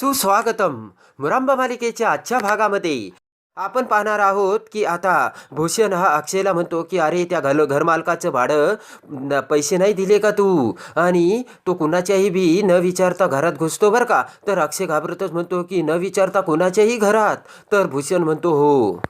सुस्वागतम. मुरांबा मालिकेच्या आजच्या भागामध्ये आपण पाहणार आहोत की आता भूषण हा अक्षयला म्हणतो की अरे त्या घल घरमालकाचं भाडं न- पैसे नाही दिले का तू? आणि तो कुणाच्याही बी न विचारता घरात घुसतो बरं का. तर अक्षय घाबरतच म्हणतो की न विचारता कुणाच्याही घरात? तर भूषण म्हणतो हो.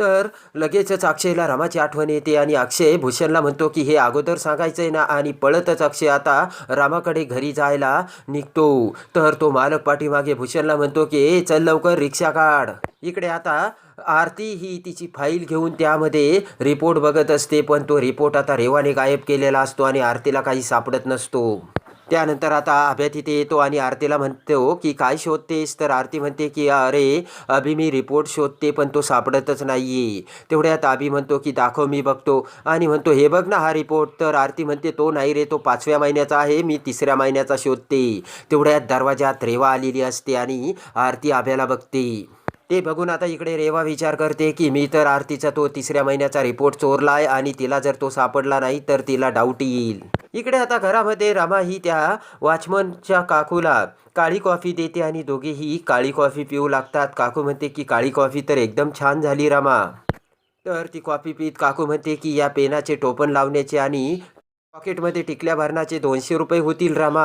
तर लगेचच अक्षयला रामाची आठवण येते आणि अक्षय भूषणला म्हणतो की हे अगोदर सांगायचंय ना आणि पळतच अक्षय आता रामाकडे घरी जायला निघतो. तर तो मालक पाठीमागे भूषणला म्हणतो की ए चल लवकर रिक्षा काढ. इकडे आता आरती ही तिची फाईल घेऊन त्यामध्ये रिपोर्ट बघत असते पण तो रिपोर्ट आता रेवाने गायब केलेला असतो आणि आरतीला काही सापडत नसतो. त्यानंतर आता अभ्यात तिथे येतो आणि आरतीला म्हणतो की काय शोधतेस? तर आरती म्हणते की अरे अभि मी रिपोर्ट शोधते पण तो सापडतच नाही आहे तेवढ्यात अभि म्हणतो की दाखव मी बघतो. आणि म्हणतो हे बघ ना हा रिपोर्ट तर आरती म्हणते तो नाही रे तो पाचव्या महिन्याचा आहे मी तिसऱ्या महिन्याचा शोधते. तेवढ्यात दरवाजात रेवा आलेली असते आणि आरती अभ्याला बघते. ते बघून आता इकडे रेवा विचार करते की मी तर आरतीचा तो तिसऱ्या महिन्याचा रिपोर्ट चोरलाय आणि तिला जर तो सापडला नाही तर तिला डाऊट येईल. इकडे आता घरामध्ये रमा ही त्या वॉचमनच्या काकूला काळी कॉफी देते आणि दोघेही काळी कॉफी पिऊ लागतात. काकू म्हणते की काळी कॉफी तर एकदम छान झाली रमा. तर ती कॉफी पीत काकू म्हणते की या पेनाचे टोपण लावण्याचे आणि पॉकेटमध्ये टिकल्या भरणाचे दोनशे रुपये होतील रामा.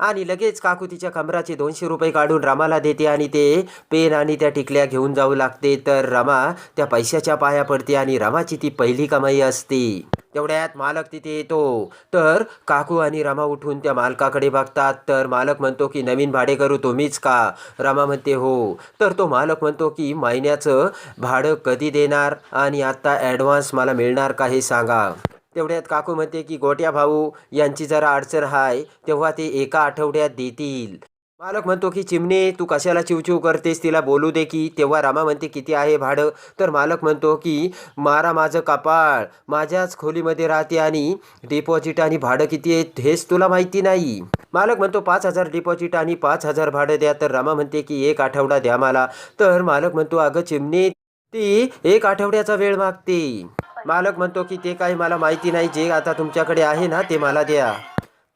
आणि लगेच काकू तिच्या कमराचे दोनशे रुपये काढून रामाला देते आणि ते पेन आणि त्या टिकल्या घेऊन जाऊ लागते. तर रमा त्या पैशाच्या पाया पडते आणि रमाची ती पहिली कमाई असते. तेवढ्यात मालक तिथे येतो. तर काकू आणि रमा उठून त्या मालकाकडे बघतात. तर मालक म्हणतो की नवीन भाडेकरू तुम्हीच का? रमा म्हणते हो. तर तो मालक म्हणतो की महिन्याचं भाडं कधी देणार आणि आत्ता ॲडव्हान्स मला मिळणार का हे सांगा. तेवढ्यात काकू म्हणते की गोट्या भाऊ यांची जरा अडचण आहे तेव्हा ते एका आठवड्यात देतील. मालक म्हणतो की चिमणे तू कशाला चिवचिव करतेस? तिला बोलू दे की. तेव्हा रामा म्हणते किती आहे भाडं? तर मालक म्हणतो की मारा माझं कपाळ माझ्याच खोलीमध्ये राहते आणि डिपॉझिट आणि भाडं किती आहे हेच तुला माहिती नाही. मालक म्हणतो पाच हजार डिपॉझिट आणि पाच हजार भाडं द्या. तर रामा म्हणते की एक आठवडा द्या मला. तर मालक म्हणतो अगं चिमणे ती एक आठवड्याचा वेळ मागते. मालक म्हणतो की ते काही मला माहिती नाही जे आता तुमच्याकडे आहे ना ते मला द्या.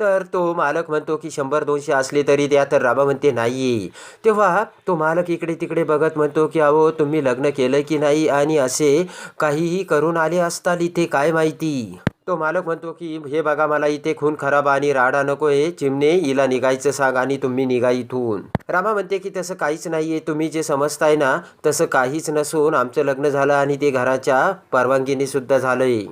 तर तो मालक म्हणतो की शंभर दोनशे असले तरी द्या तर राबा म्हणते नाही. तेव्हा तो मालक इकडे तिकडे बघत म्हणतो की अहो तुम्ही लग्न केलं की नाही आणि असे काहीही करून आले असताल इथे काय माहिती? तो मालक म्हणतो की हे बघा मला इथे खून खराब आणि राडा नको आहे. चिमणे हिला निघायचं सांग आणि तुम्ही निघा इथून. रामा म्हणते की तसं काहीच नाहीये. तुम्ही जे समजताय ना तसं काहीच नसून आमचं लग्न झालं आणि ते घराच्या परवानगीने सुद्धा झालंय.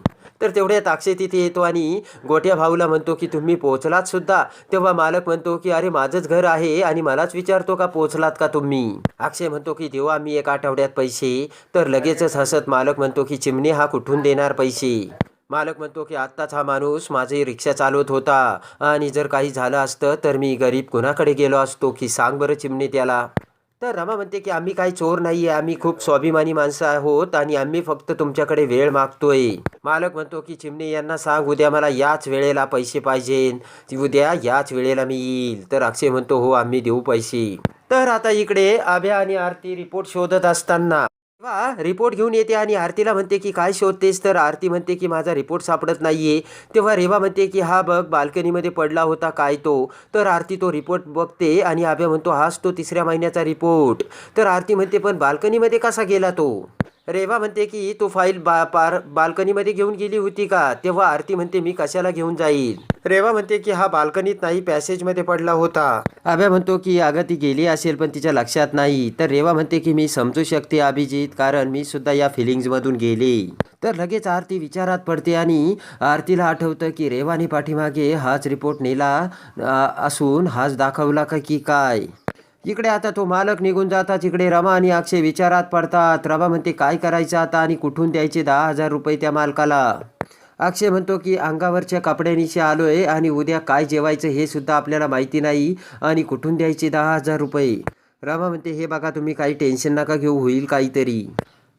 तर तेवढ्यात अक्षय तिथे येतो आणि गोट्या भाऊला म्हणतो की तुम्ही पोहोचलात सुद्धा? तेव्हा मालक म्हणतो की अरे माझंच घर आहे आणि मलाच विचारतो का पोहोचलात का तुम्ही? अक्षय म्हणतो की देवा आम्ही एका आठवड्यात पैसे. तर लगेचच हसत मालक म्हणतो की चिमणे हा कुठून देणार पैसे? मालक म्हणतो की आत्ताच हा माणूस माझी रिक्षा चालवत होता आणि जर काही झालं असतं तर मी गरीब कुणाकडे गेलो असतो की सांग बरं चिमणे त्याला. तर रमा म्हणते की आम्ही काही चोर नाही आहे आम्ही खूप स्वाभिमानी माणसं आहोत आणि आम्ही फक्त तुमच्याकडे वेळ मागतोय. मालक म्हणतो की चिमणे यांना सांग उद्या मला याच वेळेला पैसे पाहिजे उद्या याच वेळेला मी येईल. तर अक्षय म्हणतो हो आम्ही देऊ पैसे. तर आता इकडे आभ्या आणि आरती रिपोर्ट शोधत असताना तेव्हा रिपोर्ट घेऊन येते आणि आरतीला म्हणते की काय शोधतेस तर? आरती म्हणते की माझा रिपोर्ट सापडत नाहीये. तेव्हा रेवा म्हणते की हा बघ बाल्कनीमध्ये पडला होता काय तो? तर आरती तो रिपोर्ट बघते आणि आभ्या म्हणतो हाच तो तिसऱ्या महिन्याचा रिपोर्ट तर आरती म्हणते पण बाल्कनीमध्ये कसा गेला तो? रेवा म्हणते की तो फाईल बा पार बाल्कनीमध्ये घेऊन गेली होती का? तेव्हा आरती म्हणते मी कशाला घेऊन जाईल? रेवा म्हणते की हा बाल्कनीत नाही पॅसेजमध्ये पडला होता. आभ्या म्हणतो की अगं ती गेली असेल पण तिच्या लक्षात नाही. तर रेवा म्हणते की मी समजू शकते अभिजित कारण मी सुद्धा या फिलिंग्जमधून गेले. तर लगेच आरती विचारात पडते आणि आरतीला आठवतं की रेवाने पाठीमागे हाच रिपोर्ट नेला असून हाच दाखवला का की काय? इकडे आता तो मालक निघून जातात इकडे रमा आणि अक्षय विचारात पडतात. रमा म्हणते काय करायचं आता आणि कुठून द्यायचे दहा हजार रुपये त्या मालकाला? अक्षय म्हणतो की अंगावरच्या कपड्यानिशी आहे आणि उद्या काय जेवायचं हे सुद्धा आपल्याला माहिती नाही आणि कुठून द्यायचे दहा हजार रुपये? रमा म्हणते हे बघा तुम्ही काही टेन्शन नका घेऊ होईल काहीतरी.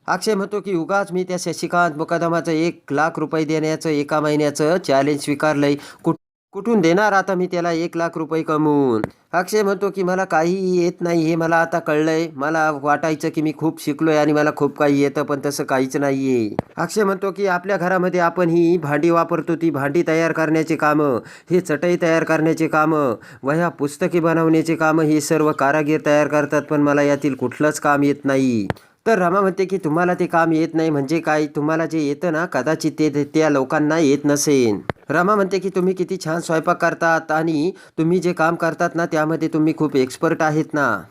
अक्षय म्हणतो की उगाच मी त्या शशिकांत मुकदमाचं एक लाख रुपये देण्याचं एका महिन्याचं चॅलेंज स्वीकारलंय. कुठ कुठून देणार आता मी त्याला एक लाख रुपये कमवून? अक्षय म्हणतो की मला काही येत नाही हे मला आता कळलंय. मला वाटायचं की मी खूप शिकलोय आणि मला खूप काही येतं पण तसं काहीच नाहीये. अक्षय म्हणतो की आपल्या घरामध्ये आपण ही भांडी वापरतो ती भांडी तयार करण्याचे कामं हे चटई तयार करण्याचे कामं वह्या पुस्तके बनवण्याचे कामं हे सर्व कारागीर तयार करतात पण मला यातील कुठलंच काम येत नाही. तर रमा म्हणते की तुम्हाला ते काम येत नाही म्हणजे काय? तुम्हाला जे येतं ना कदाचित ते त्या लोकांना येत नसेल रमा म्हणते की तुम्ही किती छान स्वयंपाक करतात आणि तुम्ही जे काम करतात ना त्यामध्ये तुम्ही खूप एक्सपर्ट आहेत ना.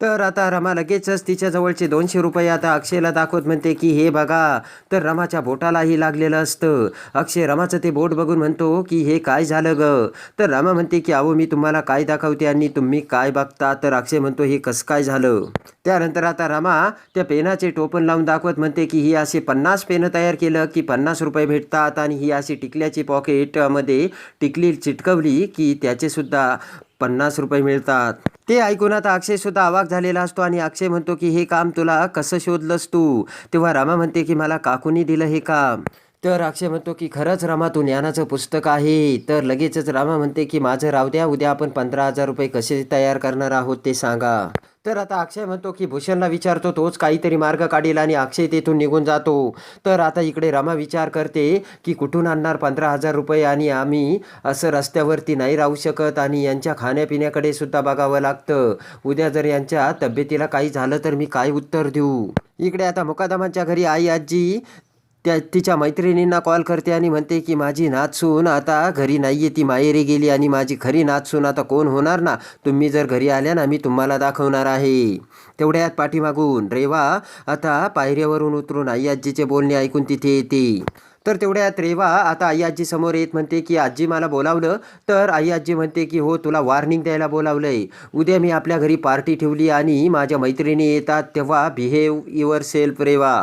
तर आता रमा लगेचच तिच्या जवळचे दोनशे रुपये आता अक्षयला दाखवत म्हणते की हे बघा तर रमाच्या बोटालाही लागलेलं असतं. अक्षय रमाचं ते बोट बघून म्हणतो की हे काय झालं ग? तर रमा म्हणते की अहो मी तुम्हाला काय दाखवते आणि तुम्ही काय बघता? तर अक्षय म्हणतो हे कसं काय झालं? त्यानंतर आता रमा त्या पेनाचे टोपण लावून दाखवत म्हणते की ही असे पन्नास पेनं तयार केलं की पन्नास रुपये भेटतात आणि ही अशी टिकल्याची पॉकेटमध्ये टिकली चिटकवली की त्याचेसुद्धा पन्नास रुपये मिळतात. ते ऐकून आता अक्षय सुद्धा अवाक झालेला असतो आणि अक्षय म्हणतो की हे काम तुला कसं शोधलंस तू? तेव्हा रामा म्हणते की मला काकूनी दिलं हे काम. तर अक्षय म्हणतो की खरंच रामा तू ज्ञानाचं पुस्तक आहे. तर लगेचच रामा म्हणते की माझं राहू द्या उद्या आपण पंधरा हजार रुपये कसे तयार करणार आहोत ते सांगा. तर आता अक्षय म्हणतो की भूषणला विचारतो तोच काहीतरी मार्ग काढेल आणि अक्षय तेथून निघून जातो. तर आता इकडे रमा विचार करते की कुठून आणणार पंधरा हजार रुपये आणि आम्ही असं रस्त्यावरती नाही राहू शकत आणि यांच्या खाण्यापिण्याकडे सुद्धा बघावं लागतं. उद्या जर यांच्या तब्येतीला काही झालं तर मी काय उत्तर देऊ? इकडे आता मुकादमाच्या घरी आई आजी त्या तिच्या मैत्रिणींना कॉल करते आणि म्हणते की माझी नाचसून आता घरी नाही आहे ती माहेरी गेली आणि माझी खरी नाचसून आता कोण होणार ना? तुम्ही जर घरी आल्या ना मी तुम्हाला दाखवणार आहे. तेवढ्यात पाठीमागून रेवा आता पायऱ्यावरून उतरून आई आजीचे बोलणे ऐकून तिथे येते. तर तेवढ्यात रेवा आता आई आजी समोर येत म्हणते की आजी मला बोलावलं. तर आई आजी म्हणते की हो तुला वॉर्निंग द्यायला बोलावलं आहे उद्या मी आपल्या घरी पार्टी ठेवली आणि माझ्या मैत्रिणी येतात तेव्हा बिहेव युअर सेल्फ रेवा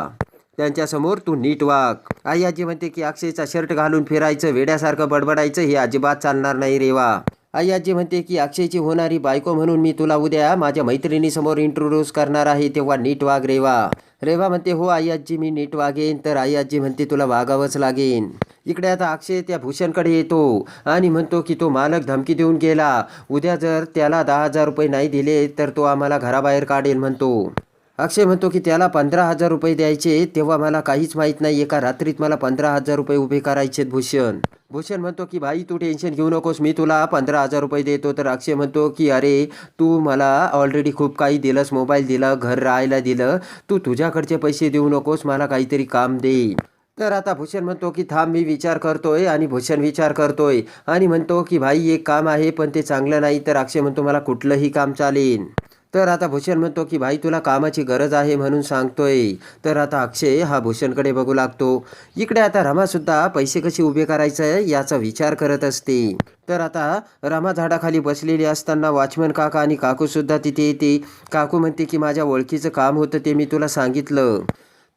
त्यांच्यासमोर तू नीट वाग. आई आजी म्हणते की अक्षयचा शर्ट घालून फिरायचं वेड्यासारखं बडबडायचं हे अजिबात चालणार नाही रेवा आई आजी म्हणते की अक्षयची होणारी बायको म्हणून मी तुला उद्या माझ्या मैत्रिणीसमोर इंट्रोड्यूस करणार आहे तेव्हा नीट वाग रेवा रेवा म्हणते हो आई आजी मी नीट वागेन. तर आई आजी म्हणते तुला वागावंच लागेन. इकडे आता अक्षय त्या भूषणकडे येतो आणि म्हणतो की तो मालक धमकी देऊन गेला. उद्या जर त्याला दहा हजार रुपये नाही दिले तर तो आम्हाला घराबाहेर काढेल म्हणतो. अक्षय म्हणतो की त्याला पंधरा हजार रुपये द्यायचे तेव्हा मला काहीच माहीत नाही. एका रात्रीत मला पंधरा हजार रुपये उभे करायचेत भूषण. भूषण म्हणतो की भाई तू टेन्शन घेऊ नकोस मी तुला पंधरा हजार रुपये देतो. तर अक्षय म्हणतो की अरे तू मला ऑलरेडी खूप काही दिलंस मोबाईल दिला घर राहायला दिलं. तू तुझ्याकडचे पैसे देऊ नकोस मला काहीतरी काम दे. तर आता भूषण म्हणतो की थांब मी विचार करतोय आणि भूषण विचार करतोय. आणि म्हणतो की भाई एक काम आहे पण ते चांगलं नाही. तर अक्षय म्हणतो मला कुठलंही काम चालेल. तर आता भूषण म्हणतो की भाई तुला कामाची गरज आहे म्हणून सांगतोय. तर आता अक्षय हा भूषणकडे बघू लागतो. इकडे आता रमासुद्धा पैसे कसे उभे करायचं याचा विचार करत असते. तर आता रमा झाडाखाली बसलेली असताना वॉचमन काका आणि काकूसुद्धा तिथे येते. काकू म्हणते की माझ्या ओळखीचं काम होतं ते मी तुला सांगितलं.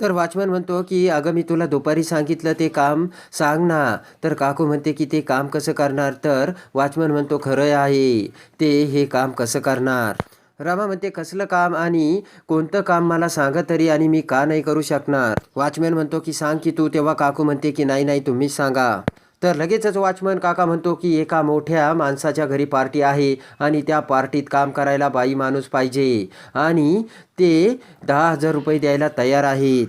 तर वॉचमन म्हणतो की अगं मी तुला दुपारी सांगितलं ते काम सांग ना. तर काकू म्हणते की ते काम कसं करणार? तर वॉचमन म्हणतो खरं आहे ते हे काम कसं करणार? रमा म्हणते कसलं काम आणि कोणतं काम मला सांगा तरी आणि मी का नाही करू शकणार? वॉचमॅन म्हणतो की सांग की तू. तेव्हा काकू म्हणते की नाही नाही तुम्हीच सांगा. तर लगेचच वॉचमन काका म्हणतो की एका मोठ्या माणसाच्या घरी पार्टी आहे आणि त्या पार्टीत काम करायला बाई माणूस पाहिजे आणि ते दहा हजार रुपये द्यायला तयार आहेत.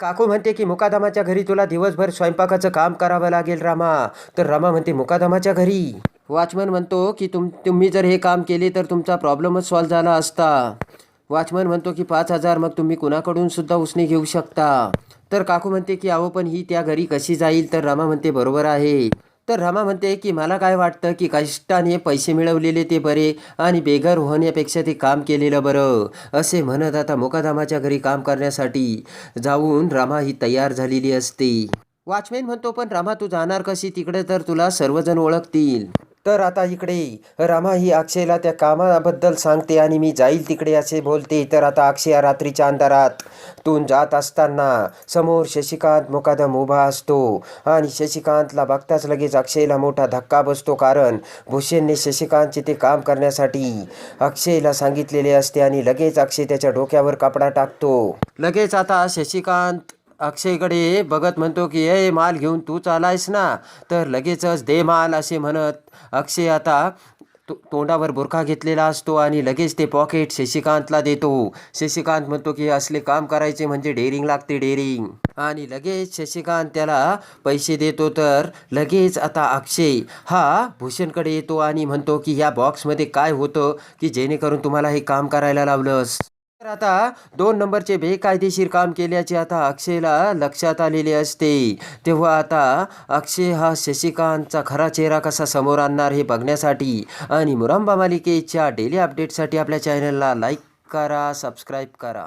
काकू म्हणते की मुकादमाच्या घरी तुला दिवसभर स्वयंपाकाचं काम करावं लागेल रामा. तर रमा म्हणते मुकादमाच्या घरी? वॉचमन म्हणतो की तुम तुम्ही जर हे काम केले तर तुमचा प्रॉब्लेमच सॉल्व्ह झाला असता. वॉचमन म्हणतो की पाच हजार मग तुम्ही कुणाकडून सुद्धा उसने घेऊ शकता. तर काकू म्हणते की अहो पण ही त्या घरी कशी जाईल? तर रमा म्हणते बरोबर आहे. तर रमा म्हणते की मला काय वाटतं की कष्टाने पैसे मिळवलेले ते बरे आणि बेघर होण्यापेक्षा ते काम केलेलं बरं असे म्हणत आता मुकादामाच्या घरी काम करण्यासाठी जाऊन रमा ही तयार झालेली असते. वॉचमॅन म्हणतो पण रामा तू जाणार कशी? तिकडे तर तुला सर्वजण ओळखतील. तर आता इकडे रामा ही अक्षयला त्या कामाबद्दल सांगते आणि मी जाईल तिकडे असे बोलते. तर आता अक्षय रात्रीच्या अंधारात तून जात असताना समोर शशिकांत मुकादम उभा असतो. आणि शशिकांतला बघताच लगेच अक्षयला मोठा धक्का बसतो कारण भूषणने शशिकांतचे ते काम करण्यासाठी अक्षयला सांगितलेले असते आणि लगेच अक्षय त्याच्या डोक्यावर कपडा टाकतो. लगेच आता शशिकांत अक्षयकडे बघत म्हणतो की ए माल घेऊन तू चालायस ना? तर लगेचच दे माल असे म्हणत अक्षय आता तो तोंडावर बुरखा घेतलेला असतो आणि लगेच ते पॉकेट शशिकांतला देतो. शशिकांत म्हणतो की असले काम करायचे म्हणजे डेअरिंग लागते डेअरिंग. आणि लगेच शशिकांत त्याला पैसे देतो तर लगेच आता अक्षय हा भूषणकडे येतो आणि म्हणतो की या बॉक्समध्ये काय होतं की जेणेकरून तुम्हाला हे काम करायला लावलंस? तर आता दोन नंबरचे बेकायदेशीर काम केल्याचे आता अक्षयला लक्षात आलेले असते. तेव्हा आता अक्षय हा शशिकांतचा खरा चेहरा कसा समोर आणणार हे बघण्यासाठी आणि मुरांबा मालिकेच्या डेली अपडेटसाठी आपल्या चॅनलला लाईक करा सबस्क्राईब करा.